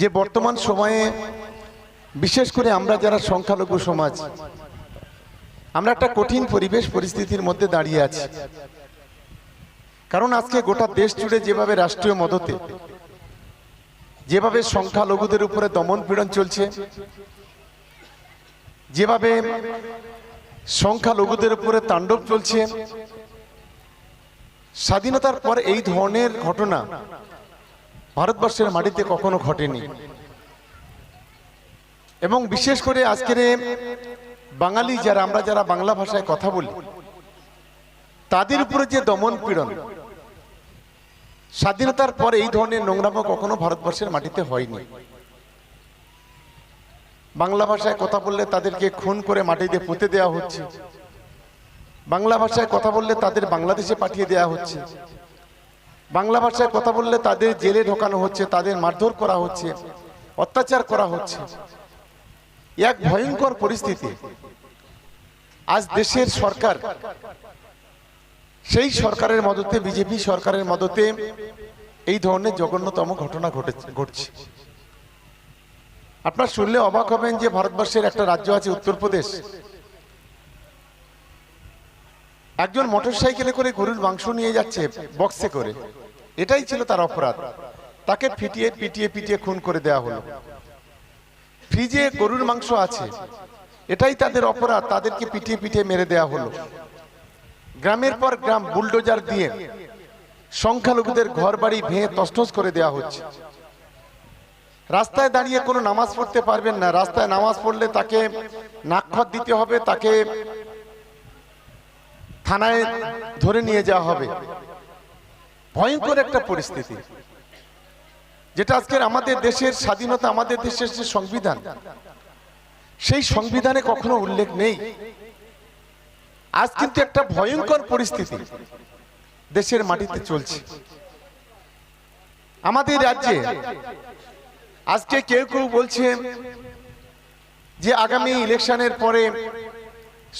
যে বর্তমান সময়ে, বিশেষ করে আমরা যারা সংখ্যালঘু সমাজ, আমরা একটা কঠিন পরিবেশ পরিস্থিতির মধ্যে দাঁড়িয়ে আছি। কারণ আজকে গোটা দেশ জুড়ে যেভাবে রাষ্ট্রীয় মদতে, যেভাবে সংখ্যালঘুদের উপরে দমন পীড়ন চলছে, যেভাবে সংখ্যালঘুদের উপরে তাণ্ডব চলছে, স্বাধীনতার পর এই ধরনের ঘটনা ভারতবর্ষের মাটিতে কখনো ঘটেনি। এবং বিশেষ করে আজকের বাঙালি যারা, আমরা যারা বাংলা ভাষায় কথা বলি, তাদের উপরে যে দমন পীড়ন, স্বাধীনতার পর এই ধরনের নোংরামো কখনো ভারতবর্ষের মাটিতে হয়নি। বাংলা ভাষায় কথা বললে তাদেরকে খুন করে মাটিতে পুঁতে দেওয়া হচ্ছে। বাংলা ভাষায় কথা বললে তাদের বাংলাদেশে পাঠিয়ে দেওয়া হচ্ছে। বাংলা ভাষায় কথা বললে তাদের জেলে ঢোকানো হচ্ছে, তাদের মারধর করা হচ্ছে, অত্যাচার করা হচ্ছে। এক ভয়ঙ্কর পরিস্থিতি। আজ দেশের সরকার, সেই সরকারের মদতে, বিজেপি সরকারের মদতে এই ধরনের জঘন্যতম ঘটনা ঘটেছে, ঘটছে। আপনার শুনলে অবাক হবেন যে ভারতবর্ষের একটা রাজ্য আছে উত্তরপ্রদেশ। একজন মোটরসাইকেলে করে গরুর মাংস নিয়ে যাচ্ছে বক্সে করে। এটাই ছিল তার অপরাধ। তাকে ফিটিয়ে, পিটিয়ে পিটিয়ে খুন করে দেওয়া হলো। ফ্রিজে গরুর মাংস আছে। এটাই তাদের অপরাধ। তাদেরকে পিটিয়ে পিটিয়ে মেরে দেওয়া হলো। গ্রামের পর গ্রাম বুলডোজার দিয়ে সংখ্যালঘুদের ঘর বাড়ি ভেঙে তসনস করে দেওয়া হচ্ছে। রাস্তায় দাঁড়িয়ে কোনো নামাজ পড়তে পারবেন না। রাস্তায় নামাজ পড়লে তাকে নাক্ষর দিতে হবে, তাকে থানায় ধরে নিয়ে যাওয়া হবে। ভয়ঙ্কর একটা পরিস্থিতি, যেটা আজকের আমাদের দেশের স্বাধীনতা, আমাদের দেশের যে সংবিধান, সেই সংবিধানে কখনো উল্লেখ নেই। আজ কিন্তু একটা ভয়ঙ্কর পরিস্থিতি দেশের মাটিতে চলছে। আমাদের রাজ্যে আজকে কেউ কেউ বলছে যে আগামী ইলেকশনের পরে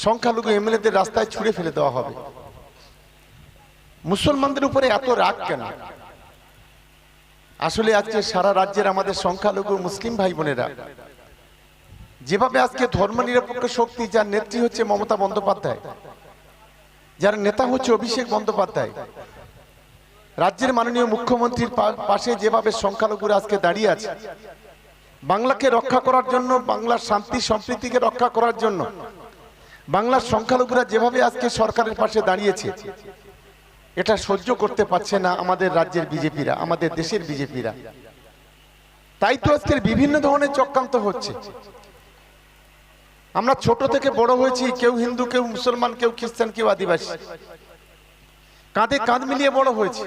সংখ্যালঘু এমএলএদের রাস্তায় ছুড়ে ফেলে দেওয়া হবে। মুসলমানদের উপরে এত রাগ কেন? আসলে আজকে সারা রাজ্যের আমাদের সংখ্যালঘু মুসলিম ভাই বোনেরা, যেভাবে আজকে ধর্ম নিরপেক্ষ শক্তি যার নেত্রী হচ্ছে মমতা বন্দ্যোপাধ্যায়, যার নেতা হচ্ছে অভিষেক বন্দ্যোপাধ্যায়, রাজ্যের মাননীয় মুখ্যমন্ত্রীর পাশে যেভাবে সংখ্যালঘুরা আজকে দাঁড়িয়ে আছে, বাংলাকে রক্ষা করার জন্য, বাংলার শান্তি, সম্প্রীতিকে রক্ষা করার জন্য বাংলার সংখ্যালঘুরা যেভাবে আজকে সরকারের পাশে দাঁড়িয়েছে, এটা সহ্য করতে পারছে না আমাদের রাজ্যের বিজেপিরা, আমাদের দেশের বিজেপিরা। তাই তো আজকের বিভিন্ন ধরনের চক্রান্ত হচ্ছে। আমরা ছোট থেকে বড় হয়েছি, কেউ হিন্দু, কেউ মুসলমান, কেউ খ্রিস্টান, কেউ আদিবাসী। কাঁধে কাঁধ মিলিয়ে বড় হয়েছে।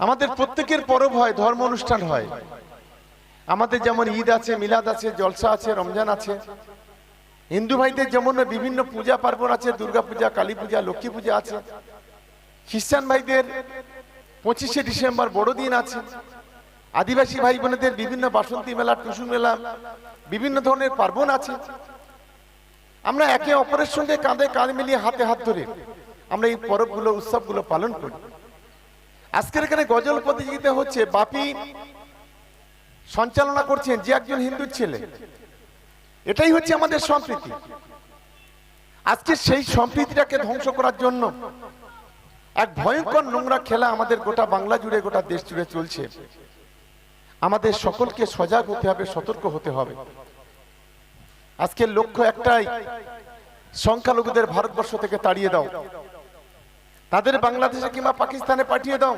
আমাদের প্রত্যেকের পরব হয়, ধর্ম অনুষ্ঠান হয়। আমাদের যেমন ঈদ আছে, মিলাদ আছে, জলসা আছে, রমজান আছে। হিন্দু ভাইদের যেমন বিভিন্ন পূজা পার্বণ আছে, দুর্গা পূজা, কালী পূজা, লক্ষ্মী পূজা আছে। খ্রিস্টান ভাইদের পঁচিশে ডিসেম্বর বড়দিন আছে। আদিবাসী ভাই বোনেদের বিভিন্ন বাসন্তী মেলা, টুসু মেলা, বিভিন্ন ধরনের পার্বণ আছে। আমরা একে অপরের সঙ্গে কাঁধে কাঁধ মিলিয়ে হাতে হাত ধরে আমরা এই পরবগুলো, উৎসবগুলো পালন করি। আজকের এখানে গজল প্রতিযোগিতা হচ্ছে, বাপি সঞ্চালনা করছেন যে একজন হিন্দু ছেলে। এটাই হচ্ছে আমাদের সম্প্রীতি। আজকে সেই সম্প্রীতিটাকে ধ্বংস করার জন্য এক ভয়ঙ্কর নোংরা খেলা আমাদের গোটা বাংলা জুড়ে, গোটা দেশ জুড়ে চলছে। আমাদের সকলকে সজাগ হতে হবে, সতর্ক হতে হবে। আজকের লক্ষ্য একটাই, সংখ্যালঘুদের ভারতবর্ষ থেকে তাড়িয়ে দাও। তাদের বাংলাদেশে কিংবা পাকিস্তানে পাঠিয়ে দাও।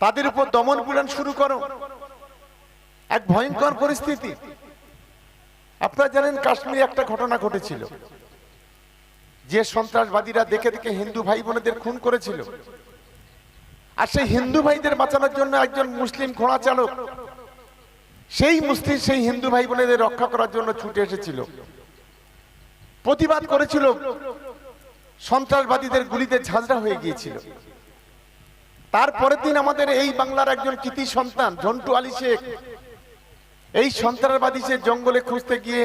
তাদের উপর দমন পীড়ন শুরু করো। এক ভয়ঙ্কর পরিস্থিতি। আপনারা জানেন কাশ্মীরে একটা ঘটনা ঘটেছিল। যে সন্ত্রাসবাদীরা দেখে দেখে হিন্দু ভাই বোনেদের খুন করেছিল। আর সেই হিন্দু ভাইদের বাঁচানোর জন্য একজন মুসলিম ঘোড়া চালক, সেই মুসলিম, সেই হিন্দু ভাই বোনেদের রক্ষা করার জন্য ছুটে এসেছিল। প্রতিবাদ করেছিল, সন্ত্রাসবাদীদের গুলিতে ঝাঁঝরা হয়ে গিয়েছিল। তারপরের দিন আমাদের এই বাংলার একজন কৃতি সন্তান, ঝন্টু আলী শেখ এই সন্ত্রাসবাদী সে জঙ্গলে খুঁজতে গিয়ে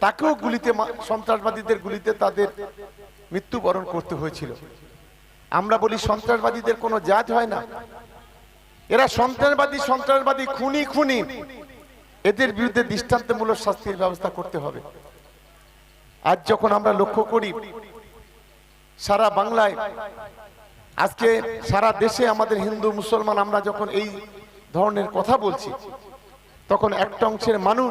তাকেও গুলিতে সন্ত্রাসবাদীদের গুলিতে তাদের মৃত্যুবরণ করতে হয়েছিল। আমরা বলি সন্ত্রাসবাদীদের কোনো জাত হয় না। এরা সন্ত্রাসবাদী সন্ত্রাসবাদী, খুনি খুনি। এদের বিরুদ্ধে দৃষ্টান্তমূলক শাস্তির ব্যবস্থা করতে হবে। আজ যখন আমরা লক্ষ্য করি, সারা বাংলায়, আজকে সারা দেশে আমাদের হিন্দু, মুসলমান, আমরা যখন এই ধরনের কথা বলছি তখন একটা অংশের মানুষ